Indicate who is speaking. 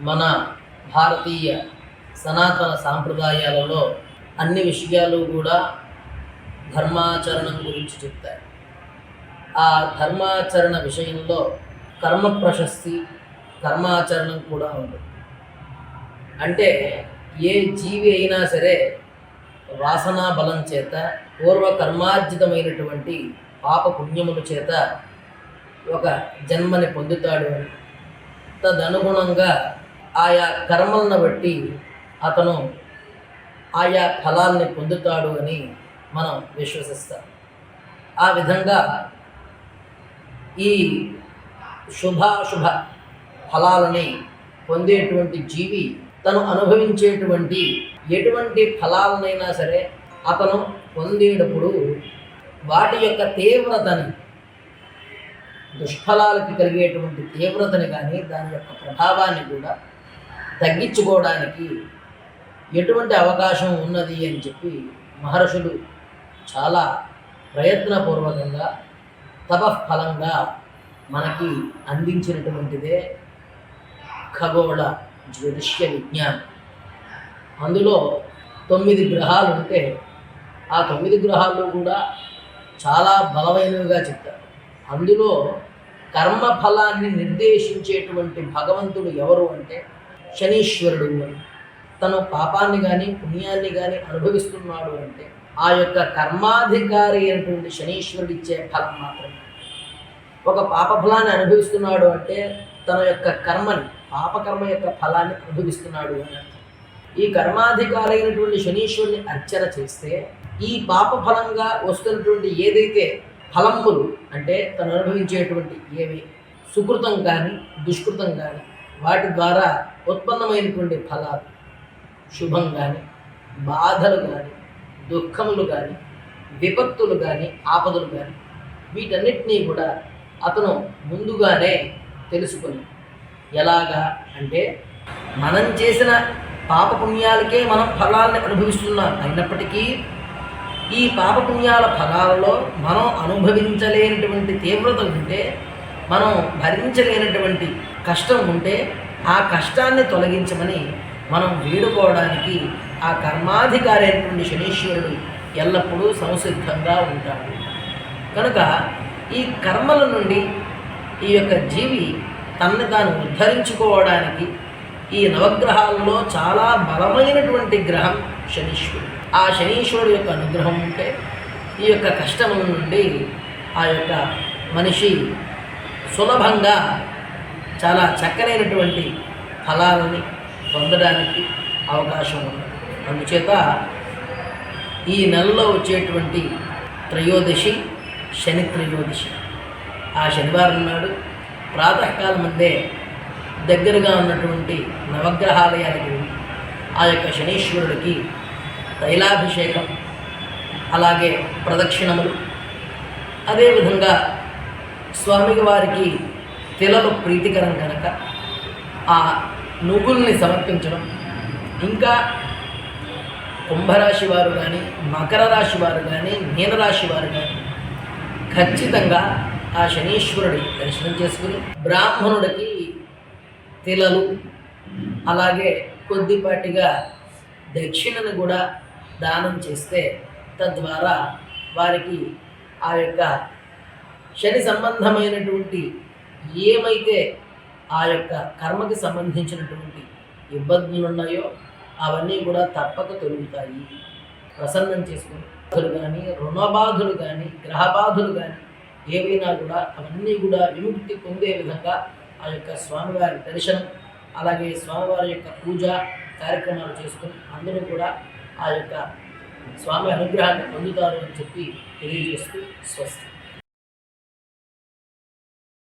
Speaker 1: మన భారతీయ సనాతన సాంప్రదాయాలలో అన్ని విషయాలు కూడా ధర్మాచరణం గురించి చెప్తాయి. ఆ ధర్మాచరణ విషయంలో కర్మ ప్రశస్తి కర్మాచరణం కూడా ఉంటుంది. అంటే ఏ జీవి అయినా సరే వాసనా బలం చేత పూర్వ కర్మార్జితమైనటువంటి పాప పుణ్యముల చేత ఒక జన్మని పొందుతాడు అని. తదనుగుణంగా ఆయా కర్మలను బట్టి అతను ఆయా ఫలాన్ని పొందుతాడు అని మనం విశ్వసిస్తాం. ఆ విధంగా ఈ శుభాశుభ ఫలాలని పొందేటువంటి జీవి తను అనుభవించేటువంటి ఎటువంటి ఫలాలనైనా సరే అతను పొందేటప్పుడు వాటి యొక్క తీవ్రతని దుష్ఫలాలకి కలిగేటువంటి తీవ్రతని కానీ దాని యొక్క ప్రభావాన్ని కూడా తగ్గించుకోవడానికి ఎటువంటి అవకాశం ఉన్నది అని చెప్పి మహర్షులు చాలా ప్రయత్నపూర్వకంగా తపఫలంగా మనకి అందించినటువంటిదే ఖగోళ జ్యోతిష్య విజ్ఞానం. అందులో తొమ్మిది గ్రహాలు ఉంటే ఆ తొమ్మిది గ్రహాలు కూడా చాలా బలమైనవిగా చెప్తారు. అందులో కర్మ ఫలాన్ని నిర్దేశించేటువంటి భగవంతుడు ఎవరు అంటే శనీశ్వరుడు తను పాపాన్ని కానీ పుణ్యాన్ని కానీ అనుభవిస్తున్నాడు అంటే ఆ యొక్క కర్మాధికారి అయినటువంటి శనీశ్వరుడు ఇచ్చే ఫలం మాత్రమే. ఒక పాప ఫలాన్ని అనుభవిస్తున్నాడు అంటే తన యొక్క కర్మని పాపకర్మ యొక్క ఫలాన్ని అనుభవిస్తున్నాడు అని అర్థం. ఈ కర్మాధికారి అయినటువంటి శనీశ్వరుని అర్చన చేస్తే ఈ పాప ఫలంగా వస్తున్నటువంటి ఏదైతే ఫలములు అంటే తను అనుభవించేటువంటి ఏవి? సుకృతం కానీ దుష్కృతం కానీ వాటి ద్వారా ఉత్పన్నమైనటువంటి ఫలాలు శుభం కానీ బాధలు కానీ దుఃఖములు కానీ విపత్తులు కానీ ఆపదలు కానీ వీటన్నిటినీ కూడా అతను ముందుగానే తెలుసుకుని ఎలాగా అంటే మనం చేసిన పాపపుణ్యాలకే మనం ఫలాల్ని అనుభవిస్తున్నాం. అయినప్పటికీ ఈ పాపపుణ్యాల ఫలాలలో మనం అనుభవించలేనటువంటి తీవ్రత ఉంటే మనం భరించలేనటువంటి కష్టం ఉంటే ఆ కష్టాన్ని తొలగించమని మనం వేడుకోవడానికి ఆ కర్మాధికారి అయినటువంటి శనీశ్వరుడు ఎల్లప్పుడూ సంసిద్ధంగా ఉంటాడు. కనుక ఈ కర్మల నుండి ఈ యొక్క జీవి తనని తాను ఉద్ధరించుకోవడానికి ఈ నవగ్రహాల్లో చాలా బలమైనటువంటి గ్రహం శనీశ్వరుడు. ఆ శనీశ్వరుడు యొక్క అనుగ్రహం ఉంటే ఈ యొక్క కష్టముల నుండి ఆ యొక్క మనిషి సులభంగా చాలా చక్కనైనటువంటి ఫలాలని పొందడానికి అవకాశం ఉంది. అందుచేత ఈ నెలలో వచ్చేటువంటి త్రయోదశి శని త్రయోదశి. ఆ శనివారం నాడు ప్రాతకాలం అందే దగ్గరగా ఉన్నటువంటి నవగ్రహాలయానికి ఆ యొక్క శనీశ్వరుడికి తైలాభిషేకం అలాగే ప్రదక్షిణములు అదేవిధంగా స్వామికి వారికి తిలలు ప్రీతికరం కనుక ఆ నువ్వుల్ని సమర్పించడం ఇంకా కుంభరాశి వారు కానీ మకర రాశి వారు కానీ మీనరాశి వారు కానీ ఖచ్చితంగా ఆ శనీశ్వరుడి దర్శనం చేసుకుని బ్రాహ్మణుడికి తిలలు అలాగే కొద్దిపాటిగా దక్షిణను కూడా దానం చేస్తే తద్వారా వారికి ఆ యొక్క శని సంబంధమైనటువంటి ఏమైతే ఆ యొక్క కర్మకి సంబంధించినటువంటి ఇబ్బందులు ఉన్నాయో అవన్నీ కూడా తప్పక తొలుగుతాయి. ప్రసన్నం చేసుకుని బాధలు కానీ రుణబాధలు కానీ గ్రహబాధలు కానీ ఏవైనా కూడా అవన్నీ కూడా విముక్తి పొందే విధంగా ఆ యొక్క స్వామివారి దర్శనం అలాగే స్వామివారి యొక్క పూజ కార్యక్రమాలు చేసుకుని అందరూ కూడా ఆ యొక్క స్వామి అనుగ్రహాన్ని పొందుతారు అని చెప్పి తెలియజేస్తూ స్వస్తి.